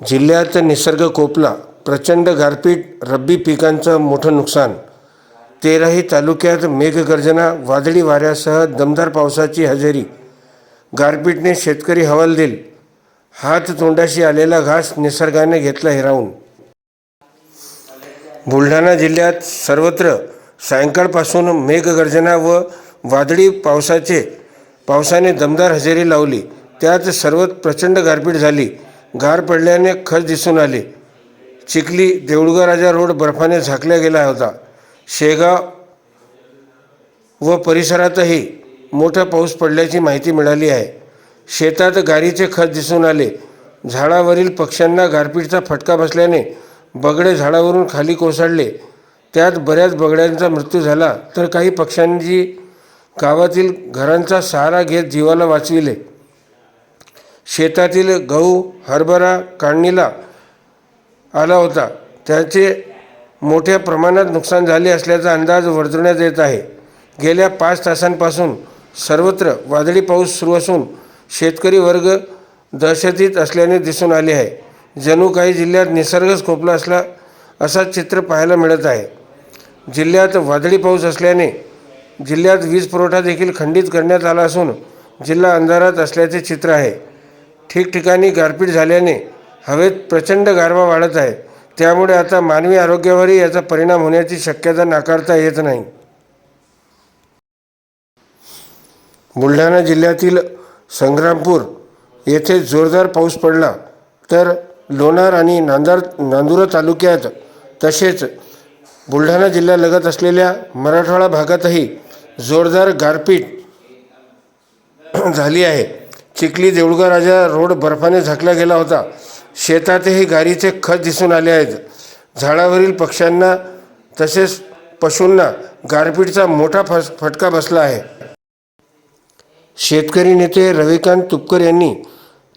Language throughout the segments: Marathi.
जिल्ह्यात निसर्ग कोपला प्रचंड गारपीट रब्बी पिकांचं मोठं नुकसान. तेराही तालुक्यात मेघगर्जना वादळी वाऱ्यासह दमदार पावसाची हजेरी. गारपीटने शेतकरी हवालदिल हात तोंडाशी आलेला घास निसर्गाने घेतला हिरावून. बुलढाणा जिल्ह्यात सर्वत्र सायंकाळपासून मेघगर्जना व वादळी पावसाचे पावसाने दमदार हजेरी लावली. त्यात सर्वच प्रचंड गारपीट झाली गार पडल्याने खच दिसून आले. चिखली देऊळगा राजा रोड बर्फाने झाकला गेला होता. शेगाव व परिसरातही मोठा पाऊस पडल्याची माहिती मिळाली आहे. शेतात गारीचे खत दिसून आले. झाडावरील पक्ष्यांना गारपीटचा फटका बसल्याने बगडे झाडावरून खाली कोसळले. त्यात बऱ्याच बगड्यांचा मृत्यू झाला. तर काही पक्ष्यांची गावातील घरांचा सहारा घेत जीवाला वाचविले. शेतातील गहू हरभरा काढणीला आला होता. त्याचे मोठ्या प्रमाणात नुकसान झाले असल्याचा अंदाज वर्तवण्यात येत आहे. गेल्या पाच तासांपासून सर्वत्र वादळी पाऊस सुरू असून शेतकरी वर्ग दहशतीत असल्याने दिसून आले आहे. जणू काही जिल्ह्यात निसर्गच खोपला असला असा चित्र पाहायला मिळत आहे. जिल्ह्यात वादळी पाऊस असल्याने जिल्ह्यात वीज पुरवठा देखील खंडित करण्यात आला असून जिल्हा अंधारात असल्याचे चित्र आहे. ठिकठिकाणी गारपीट झाल्याने हवेत प्रचंड गारवा वाढत आहे. त्यामुळे आता मानवी आरोग्यावरही याचा परिणाम होण्याची शक्यता नाकारता येत नाही. बुलढाणा जिल्ह्यातील संग्रामपूर येथे जोरदार पाऊस पडला. तर लोणार आणि नांदार नांदुरा तालुक्यात तसेच बुलढाणा जिल्ह्यालगत असलेल्या मराठवाडा भागातही जोरदार गारपीट झाली आहे. चिखली देऊळगा राजा रोड बर्फाने झाकला गेला होता. शेतातही गारीचे खत दिसून आले आहेत. झाडावरील पक्ष्यांना तसेच पशूंना गारपीटचा मोठा फस फटका बसला आहे. शेतकरी नेते रविकांत तुपकर यांनी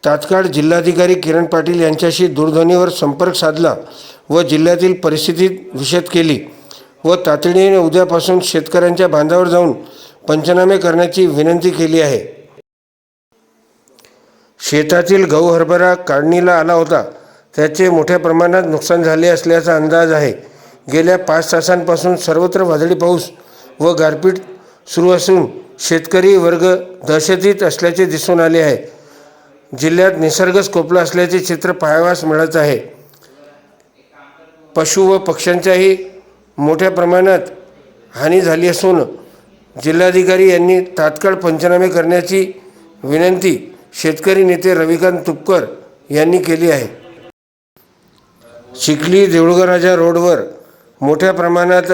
तात्काळ जिल्हाधिकारी किरण पाटील यांच्याशी दूरध्वनीवर संपर्क साधला व जिल्ह्यातील परिस्थिती विषद केली व तातडीने उद्यापासून शेतकऱ्यांच्या बांधावर जाऊन पंचनामे करण्याची विनंती केली आहे. शेतातील गहू हरभरा काढणीला आला होता. त्याचे मोठ्या प्रमाणात नुकसान झाले असल्याचा अंदाज आहे. गेल्या पाच तासांपासून सर्वत्र वादळी पाऊस व गारपीट सुरू असून शेतकरी वर्ग दहशतीत असल्याचे दिसून आले आहे. जिल्ह्यात निसर्गच कोपला असल्याचे चित्र पाहावास मिळत आहे. पशु व पक्ष्यांच्याही मोठ्या प्रमाणात हानी झाली असून जिल्हाधिकारी यांनी तात्काळ पंचनामे करण्याची विनंती शेतकरी नेते रविकांत तुपकर यांनी केली आहे. चिखली देऊळगराजा रोडवर मोठ्या प्रमाणात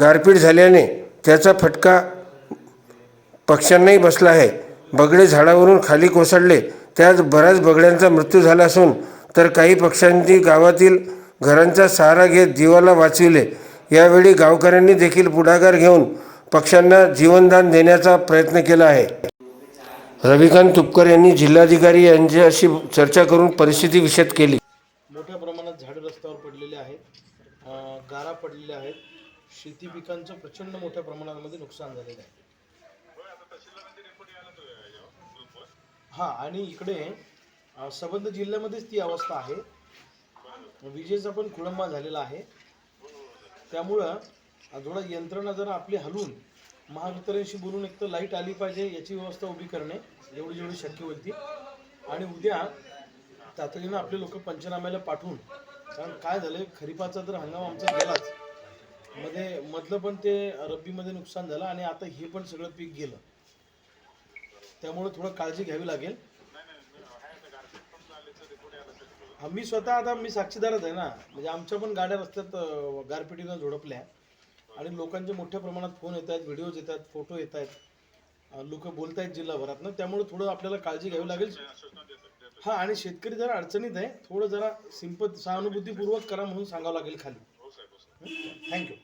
गारपीट झाल्याने त्याचा फटका पक्ष्यांनाही बसला आहे. बगडे झाडावरून खाली कोसळले. त्यात बऱ्याच बगड्यांचा मृत्यू झाला असून तर काही पक्ष्यांनी गावातील घरांचा सहारा घेत जीवाला वाचविले. यावेळी गावकऱ्यांनी देखील पुढाकार घेऊन पक्ष्यांना जीवनदान देण्याचा प्रयत्न केला आहे. रविकांत तुपकर यांनी जिल्हाधिकारी यांच्याशी चर्चा करून परिस्थिती विषद केली. मोठ्या प्रमाणात झाड रस्त्यावर पडलेले आहेत. गारा पडलेल्या आहेत. शेती पिकांचं प्रचंड मोठ्या प्रमाणामध्ये नुकसान झालेलं आहे. हां आणि इकडे सबंध जिल्ह्यामध्येच ती अवस्था आहे. विजेचा पण खुळंबा झालेला आहे. त्यामुळं थोडा यंत्रणा जर आपली हलून महावितरणशी बोलून एक तर लाइट आली पाहिजे याची व्यवस्था उभी करणे एवढी जेवढी शक्य होईल ती. आणि उद्या तातडीनं आपले लोक पंचनाम्याला पाठवून कारण काय झालं खरीपाचा तर हंगाम आमचा गेलाच. मध्ये मधलं पण ते रब्बीमध्ये नुकसान झालं आणि आता हे पण सगळं पीक गेलं. त्यामुळे थोडं काळजी घ्यावी लागेल. हा, मी स्वतः आता मी साक्षीदारच आहे ना. म्हणजे आमच्या पण गाड्या रस्त्यात गारपिटीनं झोडपल्या. आणि लोकांचे मोठ्या प्रमाणात फोन येत आहेत व्हिडिओज येत आहेत फोटो येत आहेत. लोक बोलत आहेत जिल्हाभरात ना त्यामुळे थोडं आपल्याला काळजी घ्यावी लागेल. हा आणि शेतकरी जरा अडचणीत आहे. थोडं जरा सिंपत सहानुभूतीपूर्वक करा म्हणून सांगावं लागेल खाली. थँक्यू.